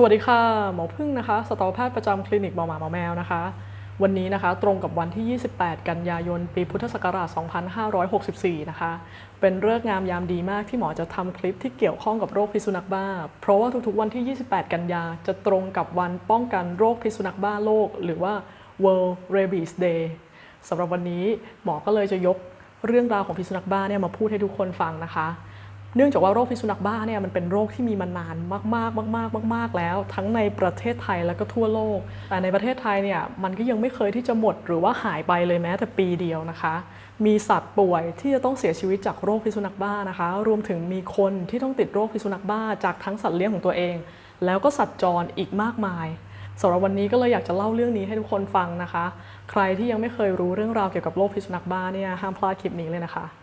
สวัสดีค่ะ หมอพึ่งนะคะสตวแพทย์ประจำคลินิกหมอหมาหมอแมวนะคะ วันนี้นะคะตรงกับวันที่ 28 กันยายน ปีพุทธศักราช 2564 นะคะ เป็นเรื่องงามยามดีมากที่หมอจะทำคลิปที่เกี่ยวข้องกับโรคพิษสุนัขบ้า เพราะว่าทุกๆวันที่ 28 กันยาจะตรงกับวันป้องกันโรคพิษสุนัขบ้าโลก หรือว่า World Rabies Day สำหรับวันนี้หมอก็เลยจะยกเรื่องราวของพิษสุนัขบ้าเนี่ยมาพูดให้ทุกคนฟังนะคะ เนื่องจากว่าโรคพิษสุนัขบ้าเนี่ยมันเป็นโรคที่มีมานานมากๆมากๆมากๆแล้ว ทั้งในประเทศไทยแล้วก็ทั่วโลก แต่ในประเทศไทยเนี่ยมันก็ยังไม่เคยที่จะหมดหรือว่าหายไปเลยแม้แต่ปีเดียวนะคะ มีสัตว์ป่วยที่จะต้องเสียชีวิตจากโรคพิษสุนัขบ้านะคะ รวมถึงมีคนที่ต้องติดโรคพิษสุนัขบ้า จากทั้งสัตว์เลี้ยงของตัวเอง แล้วก็สัตว์จรอีกมากมายสำหรับวันนี้ก็เลยอยากจะเล่าเรื่องนี้ให้ทุกคนฟังนะคะ ใครที่ยังไม่เคยรู้เรื่องราวเกี่ยวกับโรคพิษสุนัขบ้าเนี่ยห้ามพลาดคลิปนี้เลยนะคะ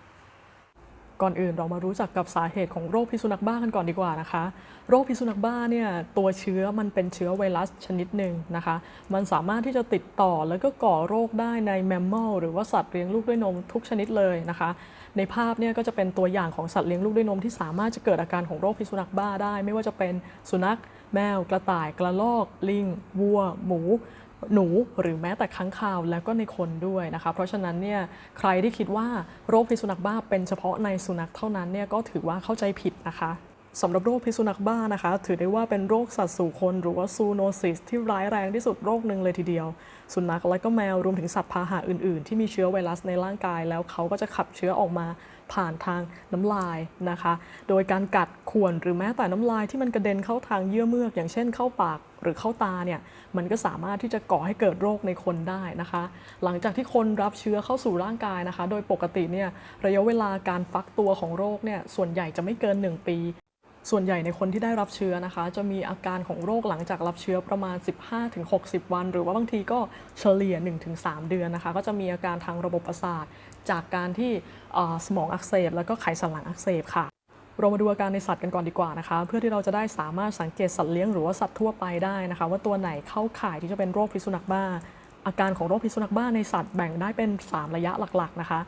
ก่อนอื่นเรามารู้จักกับสาเหตุของโรคพิษสุนัขบ้ากันก่อนดีกว่านะคะ โรคพิษสุนัขบ้าเนี่ยตัวเชื้อมันเป็นเชื้อไวรัสชนิดหนึ่งนะคะ มันสามารถที่จะติดต่อแล้วก็ก่อโรคได้ในแมมมอลหรือว่าสัตว์เลี้ยงลูกด้วยนมทุกชนิดเลยนะคะ ในภาพเนี่ยก็จะเป็นตัวอย่างของสัตว์เลี้ยงลูกด้วยนมที่สามารถจะเกิดอาการของโรคพิษสุนัขบ้าได้ ไม่ว่าจะเป็นสุนัข แมว กระต่าย กระรอก ลิง วัว หมู หนูหรือแม้แต่ค้างคาวแล้วก็ในคนด้วยนะคะ เพราะฉะนั้นเนี่ยใครที่คิดว่าโรคพิษสุนัขบ้าเป็นเฉพาะในสุนัขเท่านั้นเนี่ยก็ถือว่าเข้าใจผิดนะคะสำหรับโรคพิษสุนัขบ้านะคะ ถือได้ว่าเป็นโรคสัตว์สู่คนหรือว่าซูโนซิสที่ร้ายแรงที่สุดโรคหนึ่งเลยทีเดียว สุนัขและก็แมวรวมถึงสัตว์พาหะอื่น ๆ ที่มีเชื้อไวรัสในร่างกาย แล้วเขาก็จะขับเชื้อออกมาผ่านทางน้ำลายนะคะ โดยการกัดข่วนหรือแม้แต่น้ำลายที่มันกระเด็นเข้าทางเยื่อเมือก อย่างเช่นเข้าปาก หรือเข้าตาเนี่ยมันก็สามารถที่จะก่อให้เกิดโรคในคนได้นะคะ หลังจากที่คนรับเชื้อเข้าสู่ร่างกายนะคะ โดยปกติเนี่ยระยะเวลาการฟักตัวของโรคเนี่ยส่วนใหญ่จะไม่เกิน 1 ปี ส่วนใหญ่ในคนที่ได้รับเชื้อนะคะ จะมีอาการของโรคหลังจากรับเชื้อประมาณ 15-60 วัน หรือว่าบางทีก็เฉลี่ย 1-3 เดือนนะคะ ก็จะมีอาการทางระบบประสาทจากการที่สมองอักเสบแล้วก็ไขสันหลังอักเสบค่ะ เรามาดูอาการในสัตว์กันก่อนดีกว่านะคะ เพื่อที่เราจะได้สามารถสังเกตสัตว์เลี้ยงหรือว่าสัตว์ทั่วไปได้นะคะ ว่าตัวไหนเข้าข่ายที่จะเป็นโรคพิษสุนัขบ้า อาการของโรคพิษสุนัขบ้าในสัตว์แบ่งได้เป็น 3 ระยะหลักๆนะคะ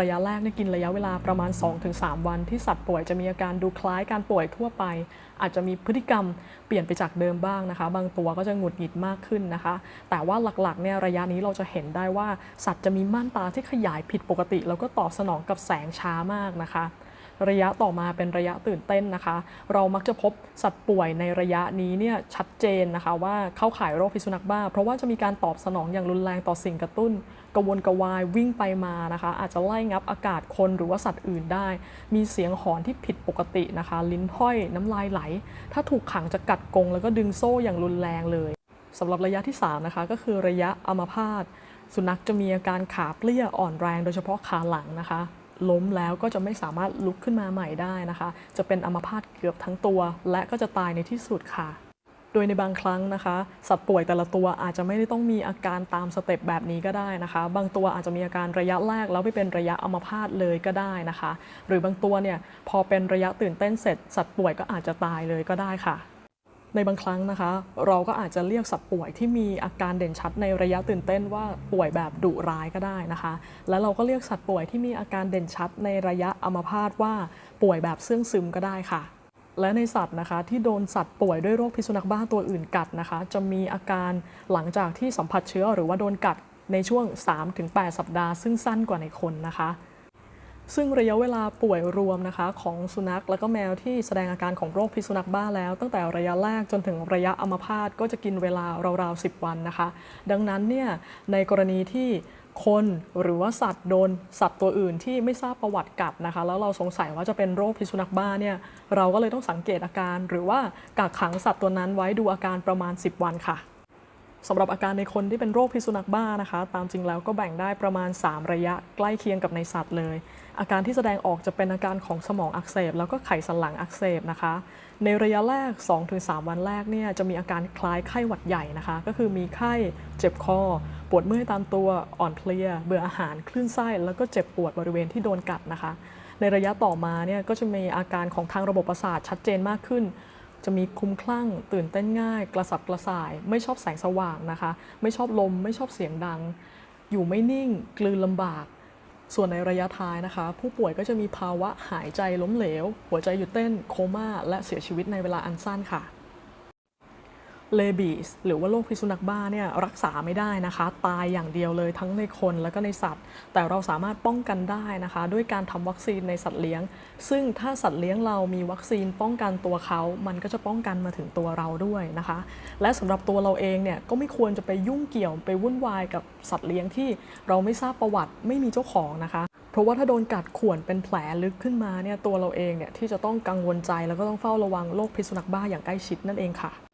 ระยะแรกเนี่ยกินระยะเวลาประมาณ 2-3 วัน ที่สัตว์ป่วยจะมีอาการดูคล้ายการป่วยทั่วไป อาจจะมีพฤติกรรมเปลี่ยนไปจากเดิมบ้างนะคะ บางตัวก็จะหงุดหงิดมากขึ้นนะคะ แต่ว่าหลักๆเนี่ยระยะนี้เราจะเห็นได้ว่าสัตว์จะมีม่านตาที่ขยายผิดปกติ แล้วก็ตอบสนองกับแสงช้ามากนะคะ ระยะต่อมาเป็นระยะตื่นเต้นนะคะ เรามักจะพบสัตว์ป่วยในระยะนี้เนี่ยชัดเจนนะคะว่าเข้าข่ายโรคพิษสุนัขบ้า เพราะว่าจะมีการตอบสนองอย่างรุนแรงต่อสิ่งกระตุ้นกระวนกระวายวิ่งไปมานะคะ อาจจะไล่งับอากาศคนหรือว่าสัตว์อื่นได้ มีเสียงหอนที่ผิดปกตินะคะ ลิ้นห้อยน้ำลายไหล ถ้าถูกขังจะกัดกรงแล้วก็ดึงโซ่อย่างรุนแรงเลยสำหรับระยะที่ 3 นะคะ ก็คือระยะอัมาพาตสุนัขจะมีอาการขาเปรี้ยอ่อนแรงโดยเฉพาะขาหลังนะคะ ล้มแล้วก็จะไม่สามารถลุกขึ้นมาใหม่ได้นะคะ จะเป็นอัมพาตเกือบทั้งตัว และก็จะตายในที่สุดค่ะ โดยในบางครั้งนะคะ สัตว์ป่วยแต่ละตัวอาจจะไม่ได้ต้องมีอาการตามสเต็ปแบบนี้ก็ได้นะคะ บางตัวอาจจะมีอาการระยะแรกแล้วไปเป็นระยะอัมพาตเลยก็ได้นะคะ หรือบางตัวเนี่ยพอเป็นระยะตื่นเต้นเสร็จ สัตว์ป่วยก็อาจจะตายเลยก็ได้ค่ะ ในบางครั้งนะคะ เราก็อาจจะเรียกสัตว์ป่วยที่มีอาการเด่นชัดในระยะตื่นเต้นว่าป่วยแบบดุร้ายก็ได้นะคะ แล้วเราก็เรียกสัตว์ป่วยที่มีอาการเด่นชัดในระยะอัมพาตว่าป่วยแบบเสื่องซึมก็ได้ค่ะ และในสัตว์นะคะที่โดนสัตว์ป่วยด้วยโรคพิษสุนัขบ้าตัวอื่นกัดนะคะ จะมีอาการหลังจากที่สัมผัสเชื้อหรือว่าโดนกัดในช่วง 3-8 สัปดาห์ ซึ่งสั้นกว่าในคนนะคะ ซึ่งระยะเวลาป่วยรวมนะคะของสุนัขและก็แมวที่แสดงอาการของโรคพิษสุนัขบ้าแล้ว ตั้งแต่ระยะแรกจนถึงระยะอัมพาตก็จะกินเวลาราวๆ 10 วันนะคะ ดังนั้นเนี่ยในกรณีที่คนหรือว่าสัตว์โดนสัตว์ตัวอื่นที่ไม่ทราบประวัติกัดนะคะ แล้วเราสงสัยว่าจะเป็นโรคพิษสุนัขบ้าเนี่ยเราก็เลยต้องสังเกตอาการ หรือว่ากักขังสัตว์ตัวนั้นไว้ดูอาการประมาณ 10 วันค่ะ สำหรับอาการในคนที่เป็นโรคพิษสุนัขบ้านะคะ ตามจริงแล้วก็แบ่งได้ประมาณ 3 ระยะใกล้เคียงกับในสัตว์เลย อาการที่แสดงออกจะเป็นอาการของสมองอักเสบ แล้วก็ไขสันหลังอักเสบนะคะ ในระยะแรก 2-3 วันแรกเนี่ยจะมีอาการคล้ายไข้หวัดใหญ่นะคะ ก็คือมีไข้เจ็บคอ ปวดเมื่อยตามตัวอ่อนเพลีย เบื่ออาหารคลื่นไส้แล้วก็เจ็บปวดบริเวณที่โดนกัดนะคะ ในระยะต่อมาเนี่ยก็จะมีอาการของทางระบบประสาทชัดเจนมากขึ้น จะมีคุ้มคลั่ง ตื่นเต้นง่าย กระสับกระส่าย ไม่ชอบแสงสว่างนะคะ ไม่ชอบลม ไม่ชอบเสียงดัง อยู่ไม่นิ่ง กลืนลำบาก ส่วนในระยะท้ายนะคะ ผู้ป่วยก็จะมีภาวะหายใจล้มเหลว หัวใจหยุดเต้นโคม่าและเสียชีวิตในเวลาอันสั้นค่ะ เลบีสหรือว่าโรคพิษสุนัขบ้าเนี่ยรักษาไม่ได้นะคะ ตายอย่างเดียวเลยทั้งในคนและก็ในสัตว์ แต่เราสามารถป้องกันได้นะคะ ด้วยการทำวัคซีนในสัตว์เลี้ยง ซึ่งถ้าสัตว์เลี้ยงเรามีวัคซีนป้องกันตัวเขา มันก็จะป้องกันมาถึงตัวเราด้วยนะคะ และสำหรับตัวเราเองเนี่ยก็ไม่ควรจะไปยุ่งเกี่ยวไปวุ่นวายกับสัตว์เลี้ยงที่เราไม่ทราบประวัติไม่มีเจ้าของนะคะเพราะว่าถ้าโดนกัดข่วนเป็นแผลลึกขึ้นมาเนี่ยตัวเราเองเนี่ยที่จะต้องกังวลใจแล้วก็ต้องเฝ้าระวังโรคพิษสุนัขบ้าอย่างใกล้ชิดนั่นเองค่ะ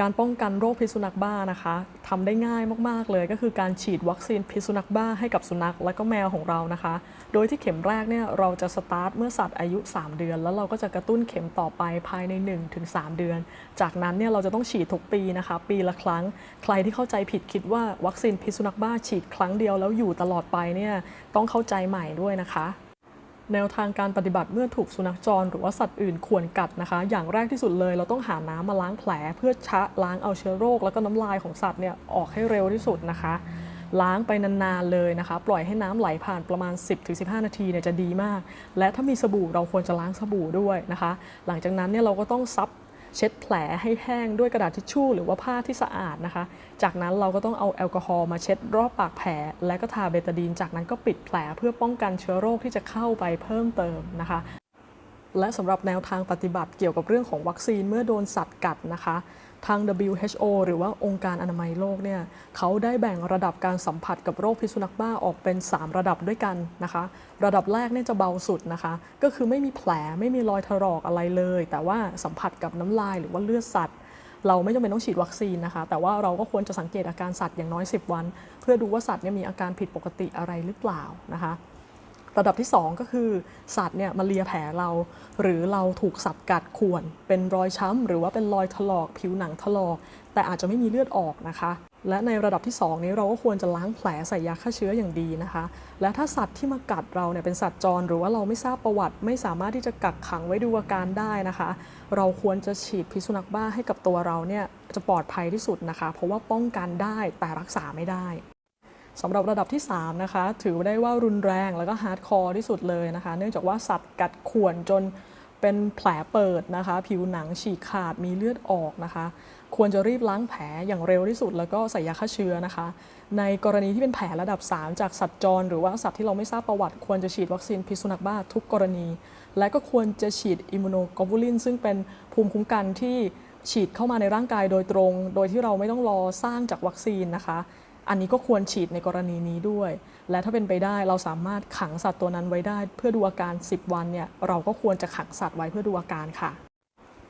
การป้องกันโรคพิษสุนัขบ้านะคะทำได้ง่ายมากๆเลย ก็คือการฉีดวัคซีนพิษสุนัขบ้าให้กับสุนัขและก็แมวของเรานะคะ โดยที่เข็มแรกเนี่ยเราจะสตาร์ทเมื่อสัตว์อายุ 3 เดือน แล้วเราก็จะกระตุ้นเข็มต่อไปภายใน 1-3 เดือน จากนั้นเนี่ยเราจะต้องฉีดทุกปีนะคะ ปีละครั้ง ใครที่เข้าใจผิดคิดว่าวัคซีนพิษสุนัขบ้าฉีดครั้งเดียวแล้วอยู่ตลอดไปเนี่ยต้องเข้าใจใหม่ด้วยนะคะ แนวทางการปฏิบัติเมื่อถูกสุนัขจรหรือว่าสัตว์อื่นข่วนกัดนะคะ อย่างแรกที่สุดเลยเราต้องหาน้ำมาล้างแผล เพื่อชะล้างเอาเชื้อโรค แล้วก็น้ำลายของสัตว์เนี่ยออกให้เร็วที่สุดนะคะ ล้างไปนานๆเลยนะคะ ปล่อยให้น้ำไหลผ่านประมาณ 10-15 นาทีเนี่ยจะดีมาก และถ้ามีสบู่เราควรจะล้างสบู่ด้วยนะคะ หลังจากนั้นเนี่ยเราก็ต้องซับ เช็ดแผลให้แห้งด้วยกระดาษทิชชู่หรือว่าผ้าที่สะอาดนะคะ จากนั้นเราก็ต้องเอาแอลกอฮอล์มาเช็ดรอบปากแผล และก็ทาเบตาดีน จากนั้นก็ปิดแผลเพื่อป้องกันเชื้อโรคที่จะเข้าไปเพิ่มเติมนะคะ และสำหรับแนวทางปฏิบัติเกี่ยวกับเรื่องของวัคซีนเมื่อโดนสัตว์กัดนะคะ ทาง WHO หรือว่าองค์การอนามัยโลกเนี่ยเขาได้แบ่งระดับการสัมผัสกับโรคพิษสุนัขบ้าออกเป็น 3 ระดับด้วยกันนะคะ ระดับแรกเนี่ยจะเบาสุดนะคะ ก็คือไม่มีแผลไม่มีรอยถลอกอะไรเลย แต่ว่าสัมผัสกับน้ำลายหรือว่าเลือดสัตว์เราไม่จำเป็นต้องฉีดวัคซีนนะคะ แต่ว่าเราก็ควรจะสังเกตอาการสัตว์อย่างน้อย 10 วัน เพื่อดูว่าสัตว์เนี่ยมีอาการผิดปกติอะไรหรือเปล่านะคะ ระดับที่ 2 ก็คือสัตว์เนี่ยมาเลียแผลเรา หรือเราถูกสัตว์กัดข่วน เป็นรอยช้ำ หรือว่าเป็นรอยถลอกผิวหนังถลอก แต่อาจจะไม่มีเลือดออกนะคะ และในระดับที่ 2 นี้เราก็ควรจะล้างแผลใส่ยาฆ่าเชื้ออย่างดีนะคะ และถ้าสัตว์ที่มากัดเราเนี่ยเป็นสัตว์จร หรือว่าเราไม่ทราบประวัติ ไม่สามารถที่จะกักขังไว้ดูอาการได้นะคะ เราควรจะฉีดพิษสุนัขบ้าให้กับตัวเราเนี่ยจะปลอดภัยที่สุดนะคะ เพราะว่าป้องกันได้แต่รักษาไม่ได้ สำหรับระดับที่ 3 นะคะ ถือได้ว่ารุนแรงแล้วก็ฮาร์ดคอร์ที่สุดเลยนะคะ เนื่องจากว่าสัตว์กัดข่วนจนเป็นแผลเปิดนะคะ ผิวหนังฉีกขาดมีเลือดออกนะคะ ควรจะรีบล้างแผลอย่างเร็วที่สุด แล้วก็ใส่ยาฆ่าเชื้อนะคะ ในกรณีที่เป็นแผลระดับ 3 จากสัตว์จร หรือว่าสัตว์ที่เราไม่ทราบประวัติ ควรจะฉีดวัคซีนพิษสุนัขบ้าทุกกรณี และก็ควรจะฉีดอิมมูโนกลบูลินซึ่งเป็นภูมิคุ้มกันที่ฉีดเข้ามาในร่างกายโดยตรง โดยที่เราไม่ต้องรอสร้างจากวัคซีนนะคะ อันนี้ก็ควรฉีดในกรณีนี้ด้วย และถ้าเป็นไปได้เราสามารถขังสัตว์ตัวนั้นไว้ได้ เพื่อดูอาการ 10 วันเนี่ยเราก็ควรจะขังสัตว์ไว้เพื่อดูอาการค่ะ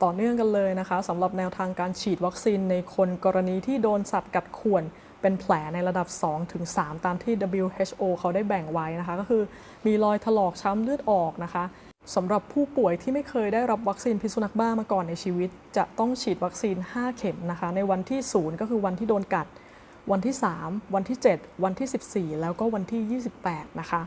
ต่อเนื่องกันเลยนะคะสำหรับแนวทางการฉีดวัคซีนในคนกรณีที่โดนสัตว์กัดข่วน เป็นแผลในระดับ 2-3 ตามที่ WHO เขาได้แบ่งไว้นะคะ ก็คือมีรอยถลอกช้ำเลือดออกนะคะสำหรับผู้ป่วยที่ไม่เคยได้รับวัคซีนพิษสุนัขบ้ามาก่อนในชีวิต จะต้องฉีดวัคซีน 5 เข็มนะคะ ในวันที่ 0 ก็คือวันที่โดนกัด วันที่ 3 วันที่ 7 วันที่ 14 แล้วก็วันที่ 28 นะคะ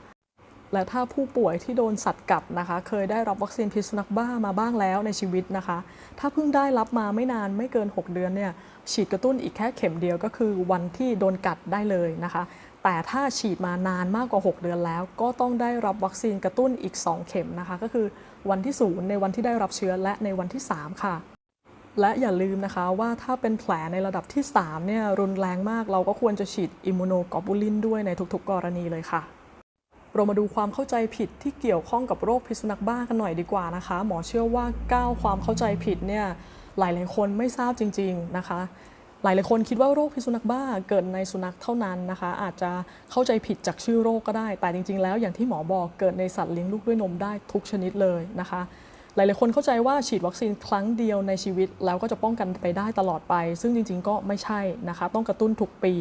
และถ้าผู้ป่วยที่โดนสัตว์กัดนะคะ เคยได้รับวัคซีนพิษสุนัขบ้ามาบ้างแล้วในชีวิตนะคะ ถ้าเพิ่งได้รับมาไม่นานไม่เกิน 6 เดือนเนี่ยฉีดกระตุ้นอีกแค่เข็มเดียวก็คือวันที่โดนกัดได้เลยนะคะ แต่ถ้าฉีดมานานมากกว่า 6 เดือนแล้ว ก็ต้องได้รับวัคซีนกระตุ้นอีก 2 เข็มนะคะ ก็คือวันที่ 0 ในวันที่ได้รับเชื้อและในวันที่ 3 ค่ะ และอย่าลืมนะคะว่าถ้าเป็นแผลในระดับที่3เนี่ยรุนแรงมากเราก็ควรจะฉีดอิมมูโนกลบูลินด้วยในทุกๆ กรณีเลยค่ะ เรามาดูความเข้าใจผิดที่เกี่ยวข้องกับโรคพิษสุนัขบ้ากันหน่อยดีกว่านะคะ หมอเชื่อว่าก้าความเข้าใจผิดเนี่ยหลายๆคนไม่ทราบจริง ๆนะคะหลายๆคนคิดว่าโรคพิษสุนัขบ้าเกิดในสุนัขเท่านั้นนะคะ อาจจะเข้าใจผิดจากชื่อโรคก็ได้ แต่จริง ๆ แล้วอย่างที่หมอบอกเกิดในสัตว์เลี้ยงลูกด้วยนมได้ทุกชนิดเลยนะคะ หลายๆคนเข้าใจว่าฉีดวัคซีนครั้งเดียวในชีวิต แล้วก็จะป้องกันไปได้ตลอดไป ซึ่งจริง ๆ ก็ไม่ใช่นะคะ ต้องกระตุ้นทุกปี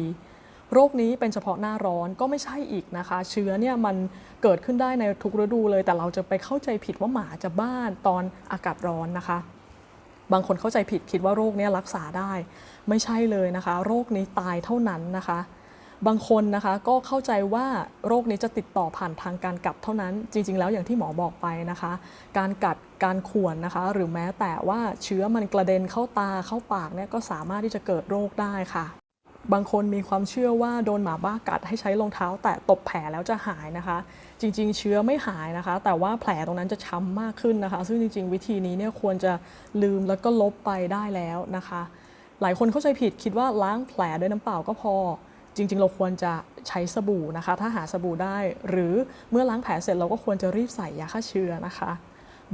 โรคนี้เป็นเฉพาะหน้าร้อนก็ไม่ใช่อีกนะคะ เชื้อเนี่ยมันเกิดขึ้นได้ในทุกฤดูเลย แต่เราจะไปเข้าใจผิดว่าหมาจะบ้านตอนอากาศร้อนนะคะ บางคนเข้าใจผิดคิดว่าโรคนี้รักษาได้ ไม่ใช่เลยนะคะ โรคนี้ตายเท่านั้นนะคะ บางคนนะคะก็เข้าใจว่าโรคนี้จะติดต่อผ่านทางการกัดเท่านั้น จริง ๆ แล้วอย่างที่หมอบอกไปนะคะ การกัดการข่วนนะคะ หรือแม้แต่ว่าเชื้อมันกระเด็นเข้าตาเข้าปากเนี่ยก็สามารถที่จะเกิดโรคได้ค่ะ บางคนมีความเชื่อว่าโดนหมาบ้ากัดให้ใช้รองเท้า แตะตบแผลแล้วจะหายนะคะ จริง ๆ เชื้อไม่หายนะคะ แต่ว่าแผลตรงนั้นจะช้ำมากขึ้นนะคะ ซึ่งจริง ๆ วิธีนี้เนี่ยควรจะลืมแล้วก็ลบไปได้แล้วนะคะ หลายคนเข้าใจผิดคิดว่าล้างแผลด้วยน้ำเปล่าก็พอ จริง ๆ เราควรจะใช้สบู่นะคะ ถ้าหาสบู่ได้ หรือเมื่อล้างแผลเสร็จเราก็ควรจะรีบใส่ยาฆ่าเชื้อนะคะ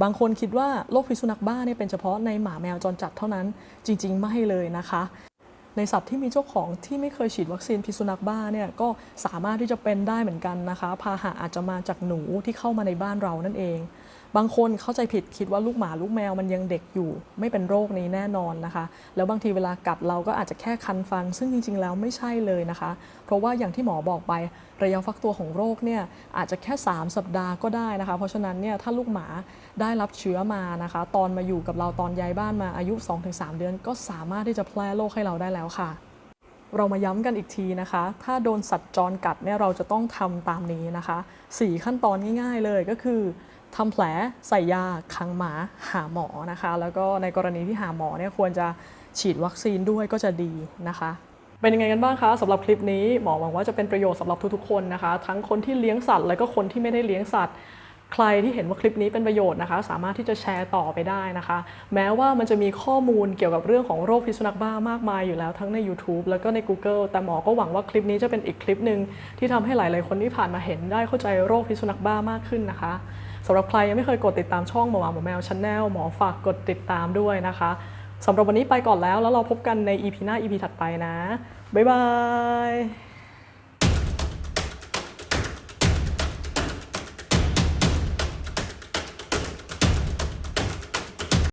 บางคนคิดว่าโรคพิษสุนัขบ้าเนี่ยเป็นเฉพาะในหมาแมวจรจัดเท่านั้นจริง ๆ ไม่เลยนะคะในสัตว์ที่มีเจ้าของที่ไม่เคยฉีดวัคซีนพิษสุนัขบ้าเนี่ยก็สามารถที่จะเป็นได้เหมือนกันนะคะ พาหะอาจจะมาจากหนูที่เข้ามาในบ้านเรานั่นเอง บางคนเข้าใจผิดคิดว่าลูกหมาลูกแมวมันยังเด็กอยู่ ไม่เป็นโรคนี้แน่นอนนะคะ แล้วบางทีเวลากัดเราก็อาจจะแค่คันฟัน ซึ่งจริง ๆ แล้วไม่ใช่เลยนะคะ เพราะว่าอย่างที่หมอบอกไประยะฟักตัวของโรคเนี่ยอาจจะแค่ 3 สัปดาห์ก็ได้นะคะ เพราะฉะนั้นเนี่ยถ้าลูกหมาได้รับเชื้อมานะคะ ตอนมาอยู่กับเราตอนย้ายบ้านมาอายุ 2-3 เดือน ก็สามารถที่จะแพร่โรคให้เราได้แล้วค่ะเรามาย้ำกันอีกทีนะคะ ถ้าโดนสัตว์จรกัดเนี่ยเราจะต้องทำตามนี้นะคะ 4 ขั้นตอนง่าย ๆเลยก็คือ ทำแผลใส่ยาขังหมาหาหมอนะคะ แล้วก็ในกรณีที่หาหมอเนี่ยควรจะฉีดวัคซีนด้วยก็จะดีนะคะ เป็นยังไงกันบ้างคะสำหรับคลิปนี้หมอหวังว่าจะเป็นประโยชน์สำหรับทุกๆคนนะคะ ทั้งคนที่เลี้ยงสัตว์ และก็คนที่ไม่ได้เลี้ยงสัตว์ใครที่เห็นว่าคลิปนี้เป็นประโยชน์นะคะ สามารถที่จะแชร์ต่อไปได้นะคะ แม้ว่ามันจะมีข้อมูลเกี่ยวกับเรื่องของโรคพิษสุนัขบ้ามากมายอยู่แล้วทั้งใน YouTube แล้วก็ใน Google แต่หมอก็หวังว่าคลิปนี้จะเป็นอีกคลิปหนึ่งที่ทำให้หลาย ๆ คนที่ผ่านมาเห็นได้เข้าใจโรคพิษสุนัขบ้ามากขึ้นนะคะ สำหรับใครยังไม่เคยกดติดตามช่องหมอหมาหมอแมวช n แนลหมอฝากกดติดตามด้วยนะคะสำหรับวันนี้ไปก่อนแล้วแล้วเราพบกันใน EP หน้า EP ถัดไปนะ บ๊ายบาย